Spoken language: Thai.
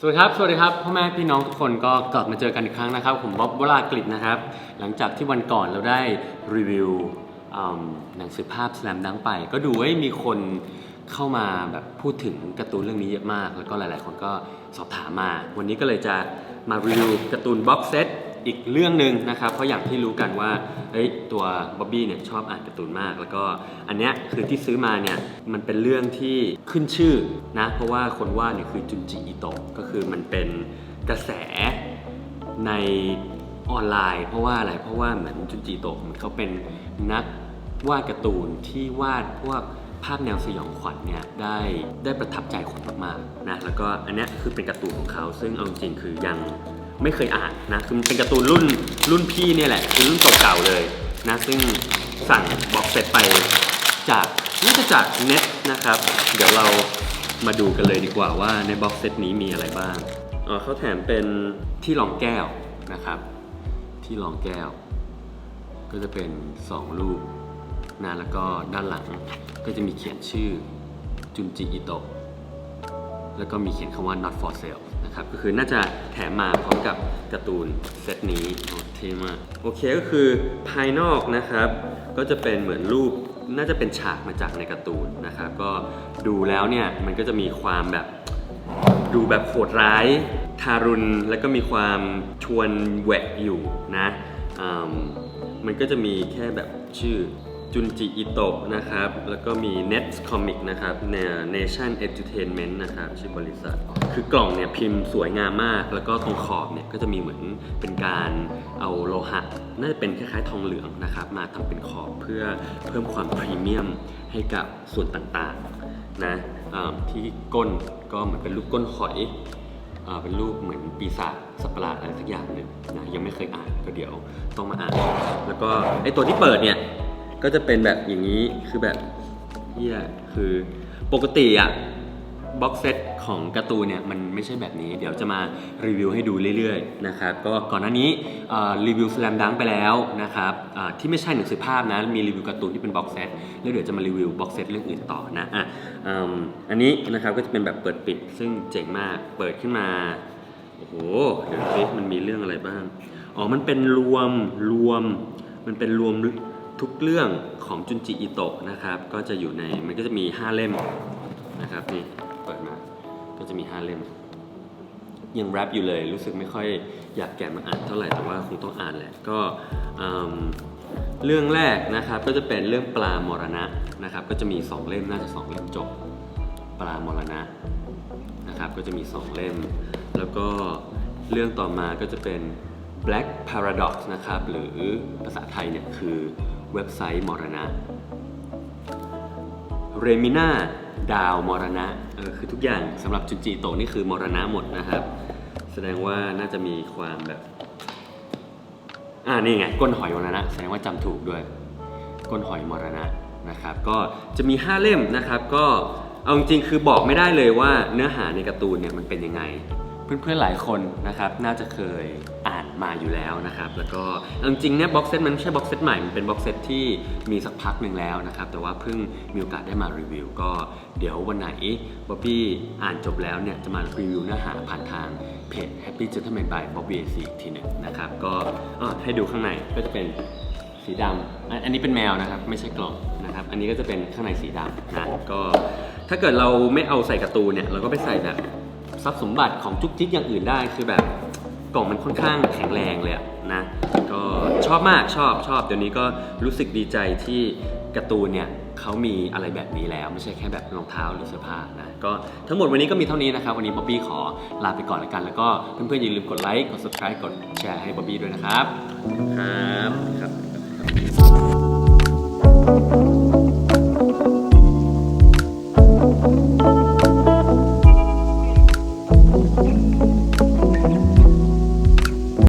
สวัสดีครับ สวัสดีครับพ่อแม่พี่น้องทุกคนก็กลับมาเจอกันอีกครั้งนะครับ ผมบ๊อบวรากฤษนะครับ หลังจากที่วันก่อนเราได้รีวิวหนังสือภาพสแลมดังไป ก็ดูว่ามีคนเข้ามาแบบพูดถึงการ์ตูนเรื่องนี้เยอะมาก แล้วก็หลาย ๆ คนก็สอบถามมา วันนี้ก็เลยจะมารีวิวการ์ตูนบ็อกเซต อีกเรื่องหนึ่งนะครับ เพราะอย่างที่รู้กันว่าเฮ้ยตัวบ๊อบบี้เนี่ยชอบอ่านการ์ตูนมาก แล้วก็อันเนี้ยคือที่ซื้อมาเนี่ยมันเป็นเรื่องที่ขึ้นชื่อนะเพราะว่าคนวาดเนี่ยคือจุนจิอิโตะก็คือมันเป็นกระแสในออนไลน์ เพราะว่าอะไรเพราะว่าเหมือนจุนจิโตะเหมือนเขาเป็นนักวาดการ์ตูนที่วาดพวกภาพแนวสยองขวัญเนี่ยได้ได้ประทับใจคนมากๆนะแล้วก็อันนี้คือเป็นการ์ตูนของเขา ซึ่งเอาจริงคือยัง ไม่เคยอ่านนะคือมันเป็นการ์ตูนรุ่นรุ่นพี่เนี่ยแหละคือรุ่นเก่าๆเลยนะซึ่งสั่งบ็อกเซตไปจากน่าจะจากเน็ตนะครับ เดี๋ยวเรามาดูกันเลยดีกว่าว่าในบ็อกเซตนี้มีอะไรบ้างอ่อเขาแถมเป็นที่รองแก้วนะครับ ที่รองแก้ว ก็จะเป็น 2 รูปนะแล้วก็ด้านหลังก็จะมีเขียนชื่อจุนจิอิโตะแล้วก็มีเขียนคำว่า not for sale นะครับก็คือน่าจะแถมมาพร้อมกับการ์ตูนเซตนี้โอเท่มากโอเคก็คือภายนอกนะครับ ก็จะเป็นเหมือนรูปน่าจะเป็นฉากมาจากในการ์ตูนนะครับ ก็ดูแล้วเนี่ยมันก็จะมีความแบบดูแบบโหดร้าย ทารุณ แล้วก็มีความชวนแหวกอยู่นะมมันก็จะมีแค่แบบชื่อ จุนจิอิโตะนะครับ แล้วก็มี Net Comic นะครับ Nation Entertainment นะครับชื่อบริษัท คือกล่องเนี่ยพิมพ์สวยงามมาก แล้วก็ตรงขอบเนี่ยก็จะมีเหมือนเป็นการเอาโลหะ น่าจะเป็นคล้ายๆทองเหลืองนะครับ มาทำเป็นขอบเพื่อเพิ่มความพรีเมียมให้กับส่วนต่างๆนะอ่าที่ก้นก็เหมือนเป็นรูปก้นหอยเป็นรูปเหมือนปีศาจสัตว์ประหลาดอะไรสักอย่างหนึ่งนะยังไม่เคยอ่านก็เดี๋ยวต้องมาอ่าน แล้วก็ไอตัวที่เปิดเนี่ย ก็จะเป็นแบบอย่างนี้คือแบบเฮียคือปกติอะบ็อกเซตของการ์ตูนเนี่ยมันไม่ใช่แบบนี้ เดี๋ยวจะมารีวิวให้ดูเรื่อยๆนะครับก็ก่อนหน้านี้รีวิวสแลมดังไปแล้วนะครับที่ไม่ใช่หนังสือภาพนะมีรีวิวการ์ตูนที่เป็นบ็อกเซตแล้วเดี๋ยวจะมารีวิวบ็อกเซตเรื่องอื่นต่อนะอะอันนี้นะครับก็จะเป็นแบบเปิดปิดซึ่งเจ๋งมากเปิดขึ้นมาโอ้โหเดี๋ยวสิมันมีเรื่องอะไรบ้างอ๋อมันเป็นรวมรวมมันเป็นรวม ทุกเรื่องของจุนจิอิโตะนะครับ ก็จะอยู่ในมันก็จะมี 5 เล่มนะครับนี่เปิดมาก็จะมี 5 เล่ม ยังแรปอยู่เลยรู้สึกไม่ค่อยอยากแกะมาอ่านเท่าไหร่แต่ว่าคงต้องอ่านแหละก็เรื่องแรกนะครับก็จะเป็นเรื่องปลามรณะนะครับ ก็จะมี 2 เล่มน่าจะ 2 เล่มจบ ปลามรณะนะครับ ก็จะมี 2 เล่ม แล้วก็เรื่องต่อมาก็จะเป็น Black Paradox นะครับ หรือภาษาไทยเนี่ยคือ เว็บไซต์มรณะเรมิน่าดาวมรณะเออคือทุกอย่างสำหรับจุนจิโตะนี่คือมรณะหมดนะครับ แสดงว่าน่าจะมีความแบบ อ่านี่ไงก้นหอยมรณะ แสดงว่าจำถูกด้วย ก้นหอยมรณะนะครับ ก็จะมี 5 เล่มนะครับ ก็เอาจริงคือบอกไม่ได้เลยว่าเนื้อหาในการ์ตูนเนี่ยมันเป็นยังไง เพื่อนๆหลายคนนะครับ น่าจะเคยอ่าน มาอยู่แล้วนะครับ แล้วก็จริงๆเนี่ยบ็อกเซตมันไม่ใช่บ็อกเซตใหม่ มันเป็นบ็อกเซตที่มีสักพักหนึ่งแล้วนะครับ แต่ว่าเพิ่งมีโอกาสได้มารีวิว ก็เดี๋ยววันไหนบ๊อบบี้อ่านจบแล้วเนี่ยจะมารีวิวเนื้อหาผ่านทางเพจ Happy Gentleman by Bobby AC อีกทีหนึ่งนะครับ ก็ให้ดูข้างในก็จะเป็นสีดำอันนี้เป็นแมวนะครับ ไม่ใช่กล่องนะครับ อันนี้ก็จะเป็นข้างในสีดำนะก็ถ้าเกิดเราไม่เอาใส่กร์ตูเนี่ยเราก็ไปใส่แบบทรัพย์สมบัติของจุกจิกอย่างอื่นได้คือแบบ กล่องมันค่อนข้างแข็งแรงเลยอะนะก็ชอบมากชอบชอบเดี๋ยวนี้ก็รู้สึกดีใจที่การ์ตูนเนี่ยเขามีอะไรแบบนี้แล้ว ไม่ใช่แค่แบบรองเท้าหรือเสื้อผ้านะก็ทั้งหมดวันนี้ก็มีเท่านี้นะครับ วันนี้บ๊อบบี้ขอลาไปก่อนแล้วกัน แล้วก็เพื่อนๆอย่าลืมกดไลค์กด subscribe กดแชร์ให้บ๊อบบี้ด้วยนะครับครับครับ